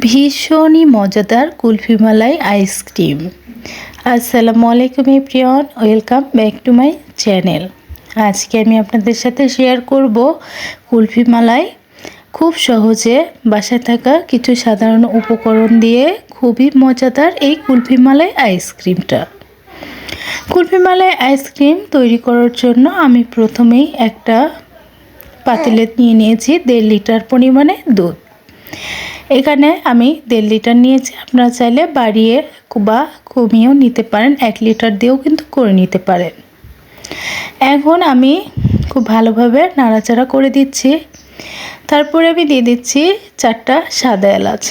ভীষণই মজাদার কুলফি মালাই আইসক্রিম আসসালামু আলাইকুম প্রিয়ন welcome back to my channel. আজকে আমি আপনাদের সাথে শেয়ার করব কুলফি মালাই খুব সহজে বাসায় থাকা কিছু সাধারণ উপকরণ দিয়ে খুবই মজাদার এই কুলফি মালাই আইসক্রিমটা কুলফি মালাই আইসক্রিম তৈরি করার জন্য আমি প্রথমেই একটা পাতিলে নিয়ে নিয়েছি, দেড় লিটার পরিমাণে দুধ। এখানে আমি দেড় লিটার নিয়েছি। আপনারা চাইলে বাড়িয়ে বা কমিয়েও নিতে পারেন। এক লিটার দিয়েও কিন্তু করে নিতে পারেন। এখন আমি খুব ভালোভাবে নাড়াচাড়া করে দিচ্ছি। তারপরে আমি দিয়ে দিচ্ছি চারটা সাদা এলাচ।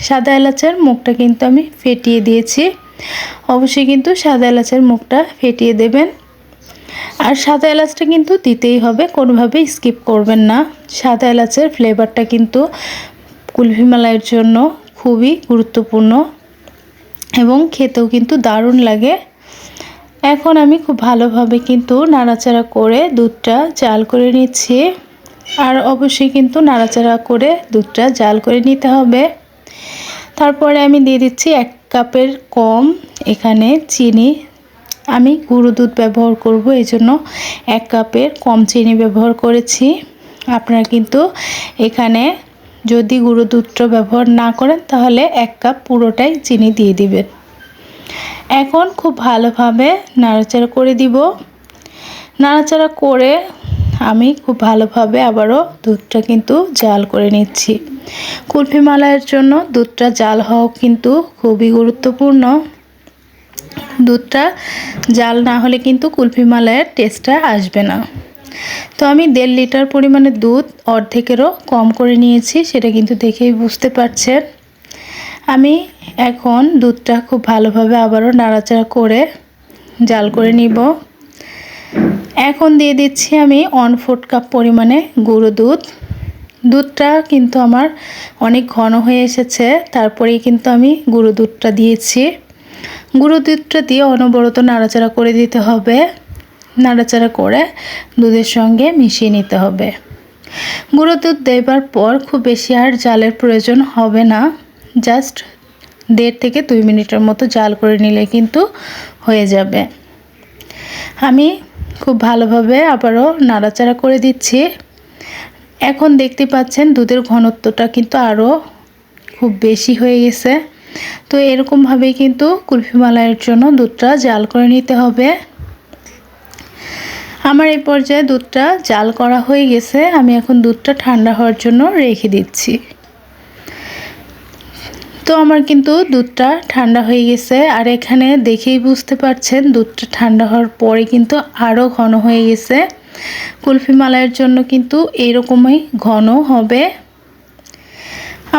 সাদা এলাচের মুখটা কিন্তু আমি ফেটিয়ে দিয়েছি। অবশ্যই কিন্তু সাদা এলাচের মুখটা ফেটিয়ে দেবেন। আর সাদা এলাচটা কিন্তু দিতেই হবে। কোনোভাবেই স্কিপ করবেন না। সাদা এলাচের ফ্লেভারটা কিন্তু কুলফি মালাইয়ের জন্য খুবই গুরুত্বপূর্ণ এবং খেতেও কিন্তু দারুণ লাগে। এখন আমি খুব ভালোভাবে কিন্তু নাড়াচাড়া করে দুধটা জাল করে নিচ্ছি। আর অবশ্যই কিন্তু নাড়াচাড়া করে দুধটা জাল করে নিতে হবে। তারপরে আমি দিয়ে দিচ্ছি এক কাপের কম এখানে চিনি। আমি গুঁড়ো দুধ ব্যবহার করব এই জন্য এক কাপের কম চিনি ব্যবহার করেছি। আপনারা কিন্তু এখানে যদি গুঁড়ো দুধটা ব্যবহার না করেন, তাহলে এক কাপ পুরোটাই চিনি দিয়ে দিবেন। এখন খুব ভালোভাবে নাড়াচাড়া করে দিব। নাড়াচাড়া করে আমি খুব ভালোভাবে আবারও দুধটা কিন্তু জাল করে নিচ্ছি। কুলফি মালাইয়ের জন্য দুধটা জাল হওয়া কিন্তু খুবই গুরুত্বপূর্ণ। দুধটা জাল না হলে কিন্তু কুলফি মালাইয়ের টেস্টটা আসবে না। তো আমি দেড় লিটার পরিমাণে দুধ অর্ধেকেরও কম করে নিয়েছি, সেটা কিন্তু দেখেই বুঝতে পারছেন। আমি এখন দুধটা খুব ভালোভাবে আবারও নাড়াচাড়া করে জাল করে নিব। এখন দিয়ে দিচ্ছি আমি ওয়ান ফোর্থ কাপ পরিমাণে গুঁড়ো দুধ। দুধটা কিন্তু আমার অনেক ঘন হয়ে এসেছে, তারপরেই কিন্তু আমি গুঁড়ো দুধটা দিয়েছি। গুঁড়ো দুধটা দিয়ে অনবরত নাড়াচাড়া করে দিতে হবে। নাড়াচাড়া করে দুধের সঙ্গে মিশিয়ে নিতে হবে। গুঁড়ো দুধ দেবার পর খুব বেশি আর জালের প্রয়োজন হবে না। জাস্ট দেড় থেকে দুই মিনিটের মতো জাল করে নিলে কিন্তু হয়ে যাবে। আমি খুব ভালোভাবে আবারও নাড়াচাড়া করে দিচ্ছি। এখন দেখতে পাচ্ছেন দুধের ঘনত্বটা কিন্তু আরও খুব বেশি হয়ে গেছে। তো এরকমভাবেই কিন্তু কুলফি মালাইয়ের জন্য দুধটা জাল করে নিতে হবে। আমার এই পর্যায়ে দুধটা জাল করা হয়ে গেছে। আমি এখন দুধটা ঠান্ডা হওয়ার জন্য রেখে দিচ্ছি। তো আমার কিন্তু দুধটা ঠান্ডা হয়ে গেছে। আর এখানে দেখেই বুঝতে পারছেন, দুধটা ঠান্ডা হওয়ার পরে কিন্তু আরও ঘন হয়ে গেছে। কুলফি মালাইয়ের জন্য কিন্তু এরকমই ঘন হবে।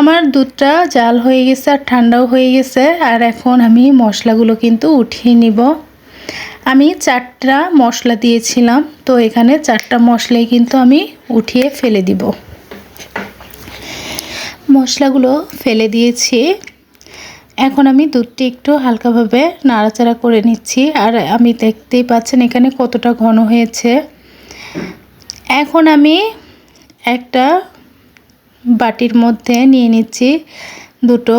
আমার দুধটা জাল হয়ে গেছে আর ঠান্ডাও হয়ে গেছে। আর এখন আমি মশলাগুলো কিন্তু উঠিয়ে নিব। আমি চারটা মশলা দিয়েছিলাম, তো এখানে চারটা মশলাই কিন্তু আমি উঠিয়ে ফেলে দিব। মশলাগুলো ফেলে দিয়েছি। এখন আমি দুধটি একটু হালকাভাবে নাড়াচাড়া করে নিচ্ছি, আর আমি দেখতেই পাচ্ছেন এখানে কতটা ঘন হয়েছে। এখন আমি একটা বাটির মধ্যে নিয়ে নিচ্ছি দুটো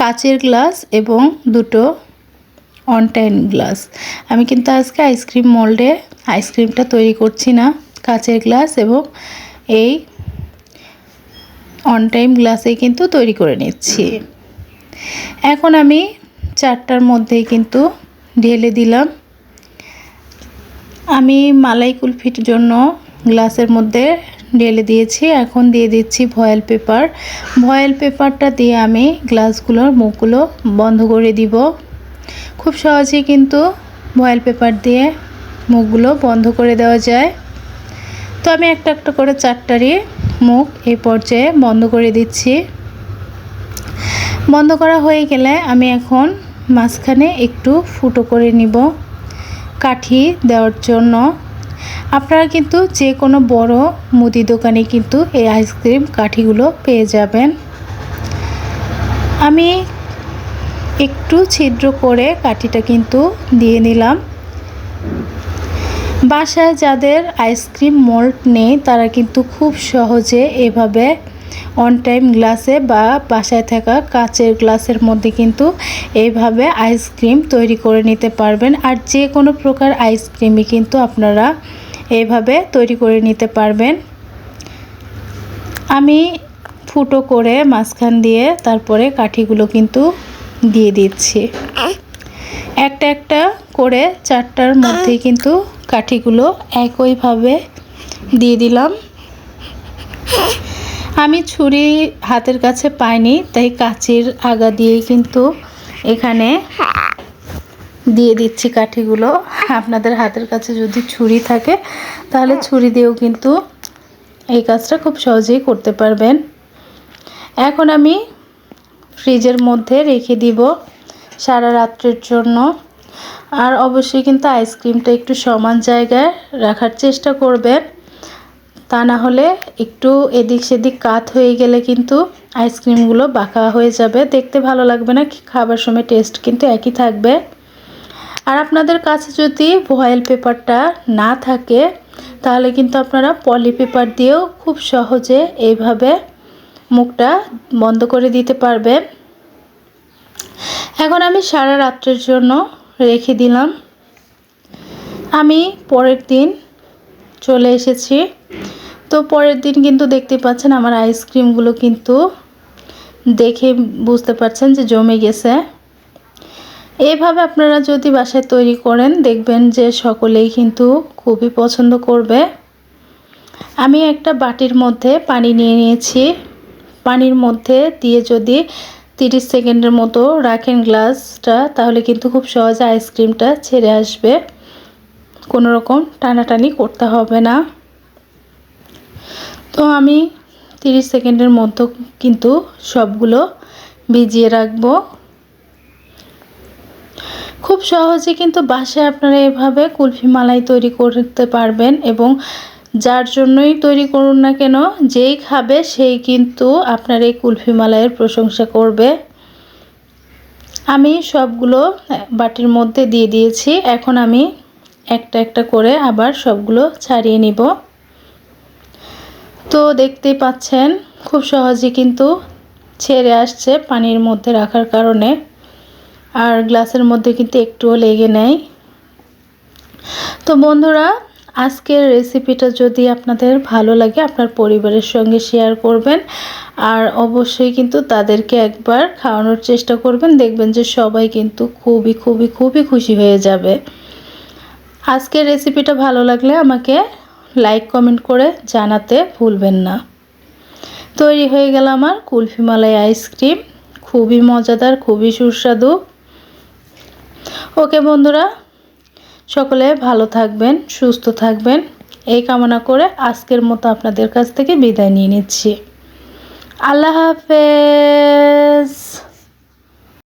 কাচের গ্লাস এবং দুটো অনটাইন গ্লাস আমি কিন্তু আজকে আইসক্রিম মোল্ডে আইসক্রিমটা তৈরি করছি না, কাচের গ্লাস এবং এই অন টাইম গ্লাসে কিন্তু তৈরি করে নিচ্ছি। এখন আমি চারটার মধ্যেই কিন্তু ঢেলে দিলাম। আমি মালাই কুলফির জন্য গ্লাসের মধ্যে ঢেলে দিয়েছি। এখন দিয়ে দিচ্ছি ভয়েল পেপার। ভয়েল পেপারটা দিয়ে আমি গ্লাসগুলোর মুখগুলো বন্ধ করে দিব। খুব সহজেই কিন্তু ভয়েল পেপার দিয়ে মুখগুলো বন্ধ করে দেওয়া যায়। তো আমি একটা একটা করে চারটারই মুখ এই পর্যায়ে বন্ধ করে দিচ্ছি। বন্ধ করা হয়ে গেলে আমি এখন মাঝখানে একটু ফুটো করে নিব কাঠি দেওয়ার জন্য। আপনারা কিন্তু যে কোনো বড় মুদি দোকানে কিন্তু এই আইসক্রিম কাঠিগুলো পেয়ে যাবেন। আমি একটু ছিদ্র করে কাঠিটা কিন্তু দিয়ে নিলাম। বাসায় যাদের আইসক্রিম মোল্ড নেই, তারা কিন্তু খুব সহজে এভাবে অন টাইম গ্লাসে বা বাসায় থাকা কাচের গ্লাসের মধ্যে কিন্তু এইভাবে আইসক্রিম তৈরি করে নিতে পারবেন। আর যে কোনো প্রকার আইসক্রিমই কিন্তু আপনারা এইভাবে তৈরি করে নিতে পারবেন। আমি ফুটো করে মাঝখান দিয়ে তারপরে কাঠিগুলো কিন্তু দিয়ে দিচ্ছি। একটা একটা করে চারটার মধ্যেই কিন্তু কাঠিগুলো একইভাবে দিয়ে দিলাম। আমি ছুরি হাতের কাছে পাইনি, তাই কাচির আগা দিয়েই কিন্তু এখানে দিয়ে দিচ্ছি কাঠিগুলো। আপনাদের হাতের কাছে যদি ছুরি থাকে, তাহলে ছুরি দিয়েও কিন্তু এই কাজটা খুব সহজেই করতে পারবেন। এখন আমি ফ্রিজের মধ্যে রেখে দিব সারা রাত্রের জন্য। আর অবশ্যই কিন্তু আইসক্রিমটা একটু সমান জায়গায় রাখার চেষ্টা করবেন। তা না হলে একটু এদিক সেদিক কাত হয়ে গেলে কিন্তু আইসক্রিমগুলো বাঁকা হয়ে যাবে। দেখতে ভালো লাগবে না, খাবার সময় টেস্ট কিন্তু একই থাকবে। আর আপনাদের কাছে যদি ভয়েল পেপারটা না থাকে, তাহলে কিন্তু আপনারা পলি পেপার দিয়েও খুব সহজে এইভাবে মুখটা বন্ধ করে দিতে পারবেন এখন আমি সারা রাত্রের জন্য রেখে দিলাম। আমি পরের দিন চলে এসেছি। তো পরের দিন কিন্তু দেখতে পাচ্ছেন আমার আইসক্রিমগুলো কিন্তু দেখে বুঝতে পারছেন যে জমে গেছে। এভাবে আপনারা যদি বাসায় তৈরি করেন, দেখবেন যে সকলেই কিন্তু খুবই পছন্দ করবে। আমি একটা বাটির মধ্যে পানি নিয়ে নিয়েছি। পানির মধ্যে দিয়ে যদি তিরিশ সেকেন্ডের মতো রাখেন গ্লাসটা, তাহলে কিন্তু খুব সহজে আইসক্রিমটা ছেড়ে আসবে। কোনো রকম টানাটানি করতে হবে না। তো আমি তিরিশ সেকেন্ডের মতো কিন্তু সবগুলো ভিজিয়ে রাখব। খুব সহজে কিন্তু বাসায় আপনারা এভাবে কুলফি মালাই তৈরি করতে পারবেন এবং যার জন্যই তৈরি করুন না কেন, যেই খাবে সেই কিন্তু আপনার এই কুলফি মালাইয়ের প্রশংসা করবে। আমি সবগুলো বাটির মধ্যে দিয়ে দিয়েছি। এখন আমি একটা একটা করে আবার সবগুলো ছাড়িয়ে নিব। তো দেখতেই পাচ্ছেন, খুব সহজে কিন্তু ছেড়ে আসছে পানির মধ্যে রাখার কারণে। আর গ্লাসের মধ্যে কিন্তু একটুও লেগে নেয় তো বন্ধুরা আজকের রেসিপিটা যদি আপনাদের ভালো লাগে, আপনার পরিবারের সঙ্গে শেয়ার করবেন। আর অবশ্যই কিন্তু তাদেরকে একবার খাওয়ানোর চেষ্টা করবেন। দেখবেন যে সবাই কিন্তু খুবই খুবই খুবই খুশি হয়ে যাবে। আজকের রেসিপিটা ভালো লাগলে আমাকে লাইক কমেন্ট করে জানাতে ভুলবেন না। তৈরি হয়ে গেল আমার কুলফিমালাই আইসক্রিম খুবই মজাদার, খুবই সুস্বাদু। ওকে বন্ধুরা সকলে ভালো থাকবেন, সুস্থ থাকবেন। এই কামনা করে আজকের মতো আপনাদের কাছ থেকে বিদায় নিয়ে নিচ্ছি। আল্লাহ হাফেজ।